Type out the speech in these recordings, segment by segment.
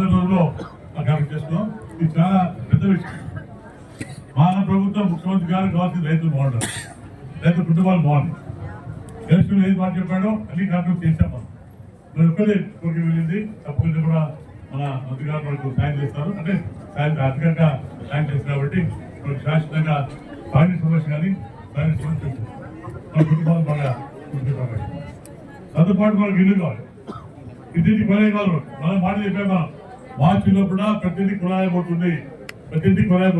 రాబోయే రోజుల్లో చేస్తున్నాం. ఇది చాలా పెద్ద విషయం. మన ప్రభుత్వం ముఖ్యమంత్రి గారు కావాల్సిన రైతులు బాగుంటారు రైతు కుటుంబాలు బాగుంటాయి ఎలక్షన్ ఏది మాట చెప్పాడో అన్ని కార్యక్రమం చేశాం మనం. మరి ఒక్కడే కోరిక వెళ్ళింది. తప్పకుండా కూడా మన మంత్రి గారు మనకు సాయం చేస్తారు. అంటే సాయం అధికంగా సాయం చేస్తారు కాబట్టి మనకు శాశ్వతంగా పార్టీ సమస్య కానీ పార్టీ సమస్య మన కుటుంబాలు బాగా ఉంటుంది కాబట్టి. మనకు ఇల్లు కావాలి. ఇది కొలాయి కాదు. మనం మాట చెప్పాము? మనం మా కూడా ప్రతిదీ కుళాయి ప్రతిదీ కుళాయి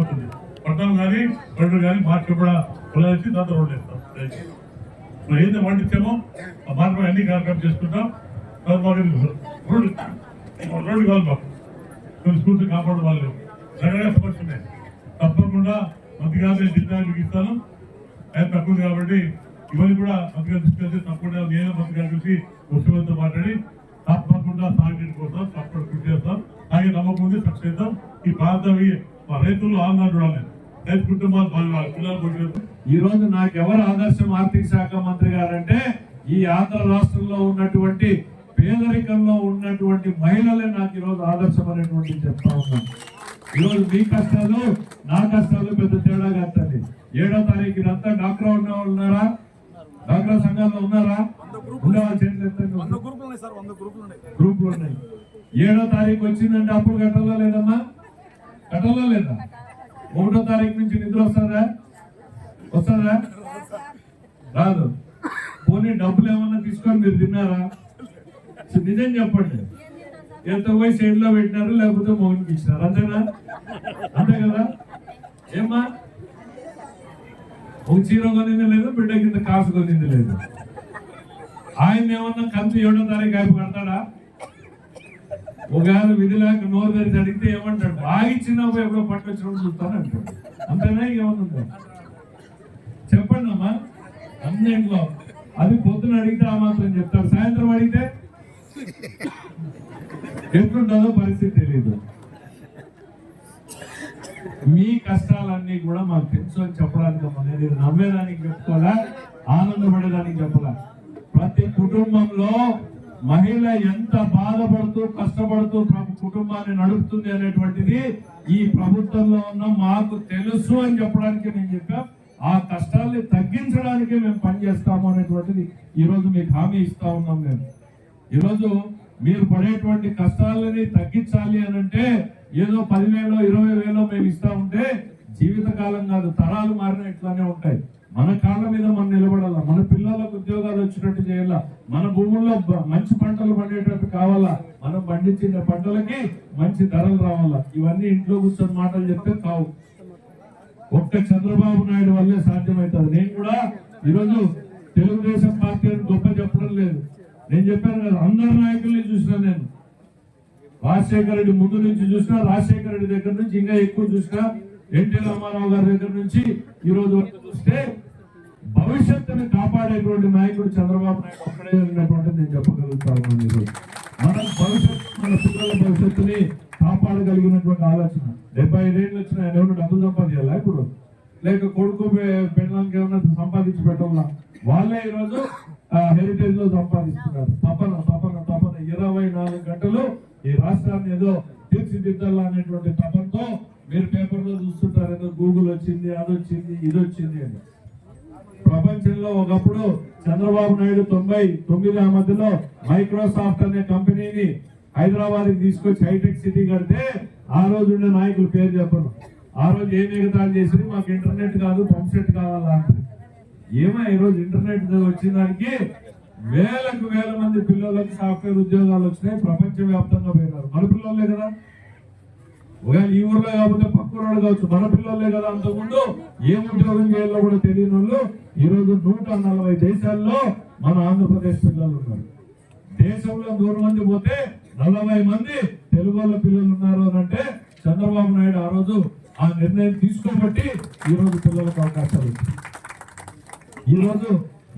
పట్టణం కానీ పళ్ళు కానీ మార్చి కూడా కుళాయి దాంతో రోడ్లు వేస్తాం. మనం ఏదైతే పండించామో ఆ మార్పు అన్ని కార్యక్రమం చేసుకుంటాం. తర్వాత మాకు రోడ్డు రోడ్డు కావాలి మాకు. కొన్ని స్కూల్స్ కాపాడు వాళ్ళు రకరకాల సమస్య ఉన్నాయి. తప్పకుండా మంత్రి గారు నేను జిల్లా ఇస్తాను ఆయన తక్కువ కాబట్టి ఇవన్నీ కూడా మంత్రి గారు దృష్టి తప్పకుండా నేను మంత్రి గారి ముఖ్యమంత్రితో మాట్లాడి తప్పకుండా సాగునీటి కోసం తప్పకుండా కృషి చేస్తాం. అలాగే నమ్మకం ఉంది చేద్దాం ఈ ప్రాంతం రైతులు ఆందోళన చూడాలి. రైతు కుటుంబాలు పిల్లలు ఈ రోజు నాకు ఎవరు ఆదర్శం ఆర్థిక శాఖ మంత్రి గారంటే ఈ ఆంధ్ర రాష్ట్రంలో ఉన్నటువంటి పేదరికంలో ఉన్నటువంటి మహిళలే నాకు ఈ రోజు ఆదర్శం అనేటువంటి చెప్తా ఉన్నాను ఈ రోజు మీ కష్టాలు నా కష్టాలు పెద్ద తేడా కట్టండి ఏడో తారీఖు అంతా డాక్టర్ ఉన్న వాళ్ళు ఉన్నారా? డాక్టర్ సంఘాల్లో ఉన్నారా? ఉండేవాళ్ళు చేతులు గ్రూపులు ఉన్నాయి. ఏడో తారీఖు వచ్చిందంటే అప్పుడు కట్టాలా లేదమ్మా? కట్టాలా లేదా? ఒకటో తారీఖు నుంచి నిద్ర వస్తుందా? వస్తుందా? రాదు. పోనీ డబ్బులు ఏమన్నా తీసుకొని మీరు తిన్నారా? నిజం చెప్పండి. ఎంత పోయి సైడ్లో పెట్టినారు లేకపోతే మోహన్కి ఇచ్చినారు? అంతేనా? అంతే కదా? ఏమ్మా? ఒక చీర కొనింది లేదు బిడ్డ కింద కాసు కొనింది లేదు. ఆయన ఏమన్నా కంతు ఏడో తారీఖు ఆయన కడతాడా? ఒకవేళ విధి లేక నోరు తెరిచి అడిగితే ఏమంటాడు? బాగా చిన్నప్పుడు ఎప్పుడో పట్టుకొచ్చినప్పుడు చూస్తాను అంటాడు. అంతేనా? ఏమన్నా చెప్పండి అమ్మా. అన్నింట్లో అది పొద్దున అడిగితే ఆ మాత్రం చెప్తారు సాయంత్రం అడిగితే? ఎట్లుంటుందో పరిస్థితి తెలియదు మీ కష్టాలన్నీ కూడా మాకు తెలుసు అని చెప్పడానికి అనేది నమ్మేదానికి చెప్పుకోలే ఆనందపడేదానికి చెప్పాలా? ప్రతి కుటుంబంలో మహిళ ఎంత బాధపడుతూ కష్టపడుతూ కుటుంబాన్ని నడుపుతుంది అనేటువంటిది ఈ ప్రభుత్వంలో ఉన్న. మాకు తెలుసు అని చెప్పడానికి నేను చెప్పా. ఆ కష్టాల్ని తగ్గించడానికి మేము పనిచేస్తాము అనేటువంటిది ఈరోజు మీకు హామీ ఇస్తా ఉన్నాం మేము. ఈరోజు మీరు పడేటువంటి కష్టాలని తగ్గించాలి అని అంటే ఏదో పదివేలో ఇరవై వేలో మేము ఇస్తా ఉంటే జీవితకాలం కాదు తరాలు మారిన ఇట్లానే ఉంటాయి. మన కాళ్ళ మీద మనం నిలబడాల? మన పిల్లలకు ఉద్యోగాలు వచ్చినట్టు చేయాలా? మన భూముల్లో మంచి పంటలు పండేటట్టు కావాలా? మనం పండించిన పంటలకి మంచి ధరలు రావాలా? ఇవన్నీ ఇంట్లో కూర్చొని మాటలు చెప్తే కావు. ఒక్క చంద్రబాబు నాయుడు వల్లే సాధ్యమవుతుంది నేను కూడా ఈరోజు తెలుగుదేశం పార్టీ అని గొప్ప చెప్పడం లేదు. నేను చెప్పాను కదా అందరు నాయకుల్ని చూసినా నేను. రాజశేఖర రెడ్డి ముందు నుంచి చూసినా రాజశేఖర రెడ్డి దగ్గర నుంచి ఇంకా ఎక్కువ చూసినా ఎన్టీ రామారావు గారి దగ్గర నుంచి ఈ రోజు వరకు చూస్తే భవిష్యత్తుని కాపాడేటువంటి నాయకుడు చంద్రబాబు నాయుడు ఒక్కడే ఉన్నటువంటి నేను చెప్పగలుగుతా ఉన్నాను. ఈరోజు మన భవిష్యత్తు మన పిల్లల భవిష్యత్తుని కాపాడగలిగినటువంటి ఆలోచన. డెబ్బై ఐదేళ్ళు వచ్చిన ఆయన ఎవరు డబ్బులు సంపాదించాలా ఇప్పుడు? లేక కొడుకు పె- ఏమన్నా సంపాదించి పెట్టాలా? వాళ్ళే ఈరోజు హెరిటేజ్లో సంపాదిస్తున్నారు. తపన తపన తపన. ఇరవై నాలుగు గంటలు ఈ రాష్ట్రాన్ని ఏదో తీర్చిదిద్దాలా అనేటువంటి తపనతో మీరు పేపర్లో చూస్తుంటారు ఏదో గూగుల్ వచ్చింది అది వచ్చింది ఇది వచ్చింది అని. ప్రపంచంలో ఒకప్పుడు చంద్రబాబు నాయుడు తొంభై తొమ్మిది ఆ మధ్యలో మైక్రోసాఫ్ట్ అనే కంపెనీని హైదరాబాద్కి తీసుకొచ్చి హైటెక్ సిటీ కడితే ఆ రోజు ఉండే నాయకులు పేరు చెప్పను. ఆ రోజు ఏం ఎగతాళి చేసింది మాకు ఇంటర్నెట్ కాదు పంప్సెట్ కావాలా అంటే ఏమో ఈరోజు ఇంటర్నెట్ వచ్చిన దానికి వేలకు వేల మంది పిల్లలకు సాఫ్ట్వేర్ ఉద్యోగాలు వచ్చినాయి ప్రపంచవ్యాప్తంగా పోయినారు. మన పిల్లలే కదా. ఒకవేళ ఈ ఊర్లో కాకపోతే పక్క ఊరు కావచ్చు మన పిల్లలే కదా అంతకుముందు. ఏం ఉద్యోగం చేయాలో కూడా తెలియని వాళ్ళు ఈరోజు నూట నలభై దేశాల్లో మన ఆంధ్రప్రదేశ్ పిల్లలు ఉన్నారు. దేశంలో నూరు మంది పోతే నలభై మంది తెలుగు వాళ్ళ పిల్లలు ఉన్నారు అని అంటే చంద్రబాబు నాయుడు ఆ రోజు ఆ నిర్ణయం తీసుకోబట్టి ఈ రోజు పిల్లలకు అవకాశాలు వచ్చాయి.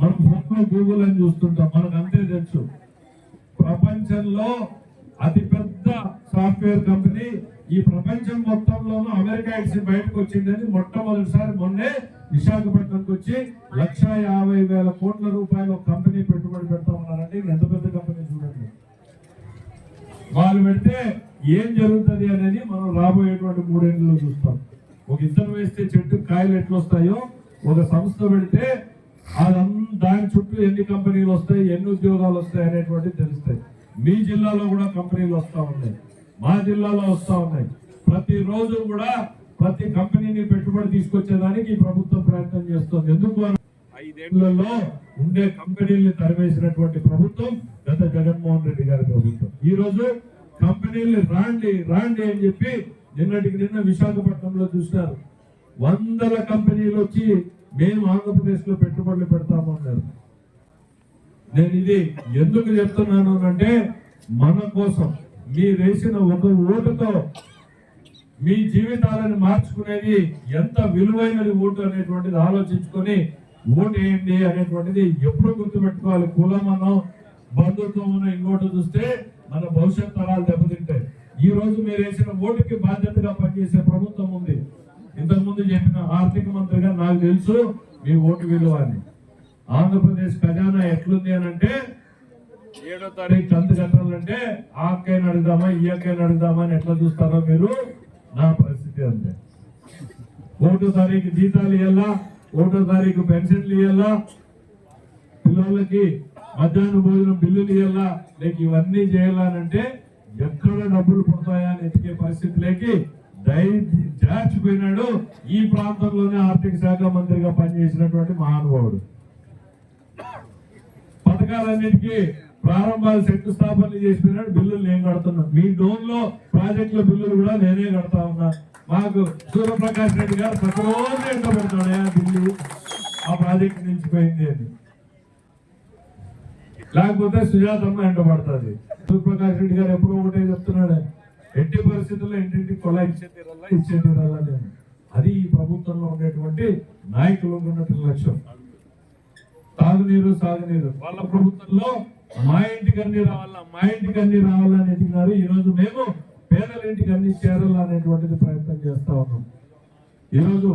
మనం ఫోన్లో గూగుల్ అని చూస్తుంటాం. మనకు అంతే తెలుసు. ప్రపంచంలో అతిపెద్ద సాఫ్ట్వేర్ కంపెనీ ఈ ప్రపంచం మొత్తంలోనూ అమెరికా ఇచ్చి బయటకు వచ్చిందని మొట్టమొదటిసారి మొన్నే విశాఖపట్నంకి వచ్చి లక్ష యాభై వేల కోట్ల రూపాయలు కంపెనీ పెట్టుబడి పెడతా ఉన్నారంటే ఎంత పెద్ద కంపెనీ చూడండి. వాళ్ళు పెడితే ఏం జరుగుతుంది అనేది మనం రాబోయేటువంటి మూడేళ్ళలో చూస్తాం. ఒక ఇద్దరు వేస్తే చెట్టు కాయలు ఎట్లా వస్తాయో ఒక సంస్థ పెడితే అదం- దాని చుట్టూ ఎన్ని కంపెనీలు వస్తాయి ఎన్ని ఉద్యోగాలు వస్తాయి అనేటువంటివి తెలుస్తాయి. మీ జిల్లాలో కూడా కంపెనీలు వస్తూ ఉన్నాయి. మా జిల్లాలో వస్తూ ఉన్నాయి. ప్రతి రోజు కూడా ప్రతి కంపెనీని పెట్టుబడి తీసుకొచ్చేదానికి ప్రభుత్వం ప్రయత్నం చేస్తుంది. ఎందుకు ఐదేళ్ళలో ఉండే కంపెనీల్ని తరివేసినటువంటి ప్రభుత్వం గత జగన్మోహన్ రెడ్డి గారి ప్రభుత్వం. ఈ రోజు కంపెనీల్ని రాండి రాండి అని చెప్పి నిన్నటికి నిన్న విశాఖపట్నంలో చూసినారు వందల కంపెనీలు వచ్చి మేము ఆంధ్రప్రదేశ్లో పెట్టుబడులు పెడతాము అన్నారు. నేను ఇది ఎందుకు చెప్తున్నాను అంటే మన కోసం మీరు వేసిన ఒక ఓటుతో మీ జీవితాలను మార్చుకునేది ఎంత విలువైనది ఓటు అనేటువంటిది ఆలోచించుకొని ఓటు వేయండి అనేటువంటిది ఎప్పుడు గుర్తుపెట్టుకోవాలి? కులమనో బంధుత్వమనో ఇంకోటి చూస్తే మన భవిష్యత్ తరాలు దెబ్బతింటాయి. ఈ రోజు మీరు వేసిన ఓటుకి బాధ్యతగా పనిచేసే ప్రభుత్వం ఉంది. ఇంతకుముందు చెప్పిన ఆర్థిక మంత్రిగా నాకు తెలుసు మీ ఓటు విలువ అని. ఆంధ్రప్రదేశ్ ఖజానా ఎట్లుంది అని అంటే ఏడో తారీఖు కంతు కట్టాలంటే ఆ అక్కయ్యని అడుగుదామా ఈ అడుగుదామా అని ఎట్లా చూస్తారో మీరు? నా పరిస్థితి అంతే. ఒకటో తారీఖు జీతాలు ఇవ్వాలా ఒకటో తారీఖు పెన్షన్లు ఇవ్వాలా పిల్లలకి మధ్యాహ్న భోజనం బిల్లులు ఇవ్వాలా లేక ఇవన్నీ చేయాలనంటే ఎక్కడ డబ్బులు పడతాయా అని ఎతికే పరిస్థితిలోకి దై దాచిపోయినాడు ఈ ప్రాంతంలోనే ఆర్థిక శాఖ మంత్రిగా పనిచేసినటువంటి మహానుభావుడు. పథకాలన్నిటికీ ప్రారంభాలు శంకుస్థాపనలు చేసినాడు బిల్లులు నేను కడుతున్నా మీ డోన్లో ప్రాజెక్టుల బిల్లులు కూడా నేనే కడతా ఉన్నా. మాకు సూర్యప్రకాష్ రెడ్డి గారు ప్రతిరోజు ఎంట పెడతాడు బిల్లు? ఆ ప్రాజెక్ట్ నిలిచిపోయింది అని. లేకపోతే సుజాతమ్మ ఎంట పడుతుంది. సూర్యప్రకాష్ రెడ్డి గారు ఎప్పుడో ఒకటే చెప్తున్నాడు. ఎట్టి పరిస్థితుల్లో ఇంటింటికి కొల ఇచ్చే తీరాలా ఇచ్చే తీరాలా అది ఈ ప్రభుత్వంలో ఉండేటువంటి నాయకులు ఉన్నటువంటి లక్ష్యం. తాగునీరు సాగునీరు. వాళ్ళ ప్రభుత్వంలో మా ఇంటికి అన్ని రావాలా? మా ఇంటికి అన్ని రావాలని ఎదిగినారు ఈరోజు మేము పేదల ఇంటికి అన్ని చేరాలనేటువంటిది ప్రయత్నం చేస్తా ఉన్నాం. ఈరోజు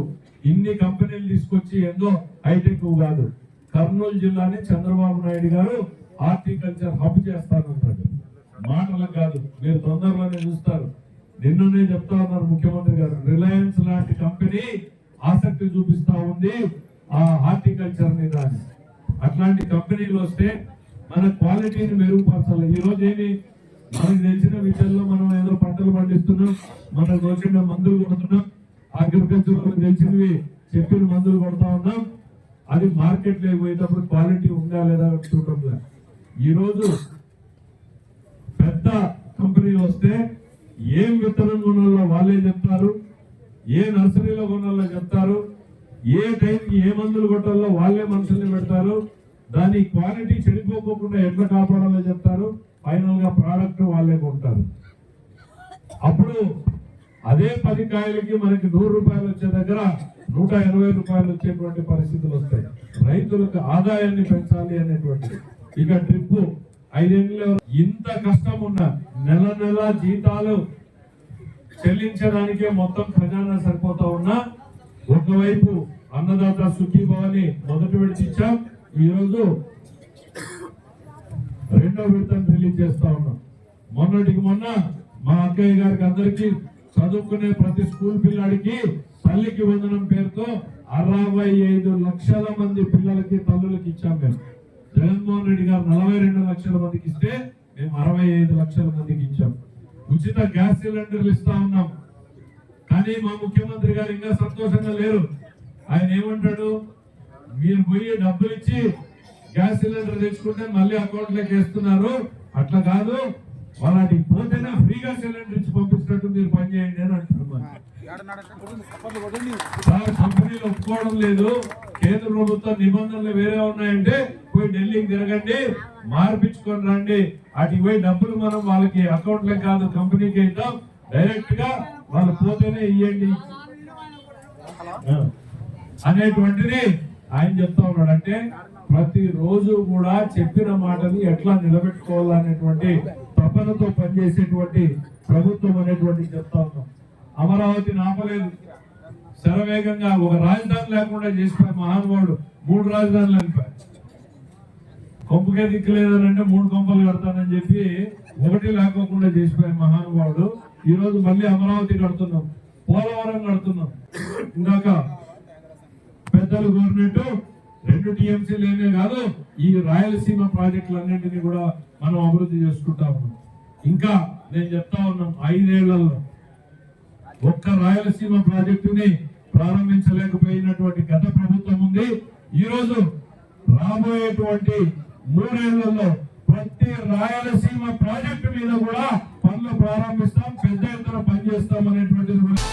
ఇన్ని కంపెనీలు తీసుకొచ్చి ఏందో హైటెక్ కాదు. కర్నూలు జిల్లాని చంద్రబాబు నాయుడు గారు హార్టికల్చర్ హబ్ చేస్తానంటాడు మాటలకు కాదు మీరు తొందరలోనే చూస్తారు. నిన్ననే చెప్తా ఉన్నారు ముఖ్యమంత్రి గారు రిలయన్స్ లాంటి కంపెనీ ఆసక్తి చూపిస్తా ఉంది ఆ హార్టికల్చర్ మీద అట్లాంటి కంపెనీలు వస్తే మన క్వాలిటీని మెరుగుపరచాలి. ఈ రోజు ఏమి మనకు తెలిసిన విషయాల్లో మనం ఏదో పంటలు పండిస్తున్నాం మనకు వచ్చిన మందులు కొడుతున్నాం అగ్రికల్చర్ తెలిసినవి చెప్పిన మందులు కొడతా ఉన్నాం. అది మార్కెట్ లేకపోయేటప్పుడు క్వాలిటీ ఉందా లేదా చూడడం ఈరోజు పెద్ద కంపెనీలు వస్తే ఏం విత్తనం కొనాలో వాళ్ళే చెప్తారు ఏ నర్సరీలో కొనాలో చెప్తారు ఏ టైంకి ఏ మందులు కొట్టాలో వాళ్ళే మనుషుల్ని పెడతారు. దాని క్వాలిటీ చెడిపోకుండా ఎట్లా కాపాడాలో చెప్తారు? ఫైనల్గా ప్రోడక్ట్ వాళ్ళే కొంటారు. అప్పుడు అదే పది కాయలకి మనకి నూరు రూపాయలు వచ్చే దగ్గర నూట ఇరవై రూపాయలు వచ్చేటువంటి పరిస్థితులు వస్తాయి. రైతులకు ఆదాయాన్ని పెంచాలి అనేటువంటి ఇక ట్రిప్ ఐదేళ్ళు ఇంత కష్టం ఉన్న నెల నెల జీతాలు చెల్లించడానికే మొత్తం ఖజానా సరిపోతా ఉన్నా ఒకవైపు అన్నదాత సుఖీభవని మొదటి విడత ఈరోజు ఈ రోజు రెండో విడతను రిలీజ్ చేస్తా ఉన్నాం. మొన్నటికి మొన్న మా అక్కయ్య గారికి అందరికీ చదువుకునే ప్రతి స్కూల్ పిల్లాడికి తల్లికి వందనం పేరుతో అరవై ఐదు లక్షల మంది పిల్లలకి తల్లులకి ఇచ్చాం మేము. జగన్మోహన్ రెడ్డి గారు నలభై రెండు లక్షల మందికి ఇస్తే మేము అరవై ఐదు లక్షల మందికి ఇచ్చాం. ఉచిత గ్యాస్ సిలిండర్లు ఇస్తా ఉన్నాం. కానీ మా ముఖ్యమంత్రి గారు ఇంకా సంతోషంగా లేరు. ఆయన ఏమంటాడు? మీరు పోయి డబ్బులు ఇచ్చి గ్యాస్ సిలిండర్ తెచ్చుకుంటే మళ్ళీ అకౌంట్లోకి వేస్తున్నారు. అట్లా కాదు. వాళ్ళకి పోతేనే ఫ్రీగా సిలిండర్ ఇచ్చి పంపించినట్టు మీరు పని చేయండి అని అంటున్నారు కంపెనీలు ఒప్పుకోవడం లేదు. కేంద్ర ప్రభుత్వం నిబంధనలు వేరే ఉన్నాయంటే పోయి ఢిల్లీకి తిరగండి మార్పించుకొని రండి. అటు పోయి డబ్బులు మనం వాళ్ళకి అకౌంట్ కాదు కంపెనీకి ఇద్దాం. డైరెక్ట్గా వాళ్ళు పోతేనే ఇవ్వండి అనేటువంటిది ఆయన చెప్తా ఉన్నాడు అంటే ప్రతి రోజు కూడా చెప్పిన మాటని ఎట్లా నిలబెట్టుకోవాలనేటువంటి తపనతో పనిచేసేటువంటి ప్రభుత్వం అనేటువంటి చెప్తా ఉన్నాం. అమరావతి నాపలేదు. శరవేగంగా ఒక రాజధాని లేకుండా చేసిపోయి మహానుభావుడు మూడు రాజధానులు అనిపారు కొంపకే దిక్కులేదనంటే మూడు కొంపలు కడతానని చెప్పి ఒకటి లేకోకుండా చేసిపోయి మహానుభావుడు. ఈరోజు మళ్ళీ అమరావతి కడుతున్నాం. పోలవరం కడుతున్నాం. ఇందాక సెంట్రల్ గవర్నమెంట్ రెండు టీఎంసీలేనే కాదు ఈ రాయలసీమ ప్రాజెక్టులన్నింటినీ కూడా మనం అభివృద్ధి చేసుకుంటా ఉన్నాం. ఇంకా నేను చెప్తా ఉన్నాం ఐదేళ్ళలో ఒక్క రాయలసీమ ప్రాజెక్టుని ప్రారంభించలేకపోయినటువంటి గత ప్రభుత్వం ఉంది. ఈ రోజు రాబోయేటువంటి మూడేళ్ళలో ప్రతి రాయలసీమ ప్రాజెక్టు మీద కూడా పనులు ప్రారంభిస్తాం పెద్ద ఎత్తున పనిచేస్తాం అనేటువంటిది కూడా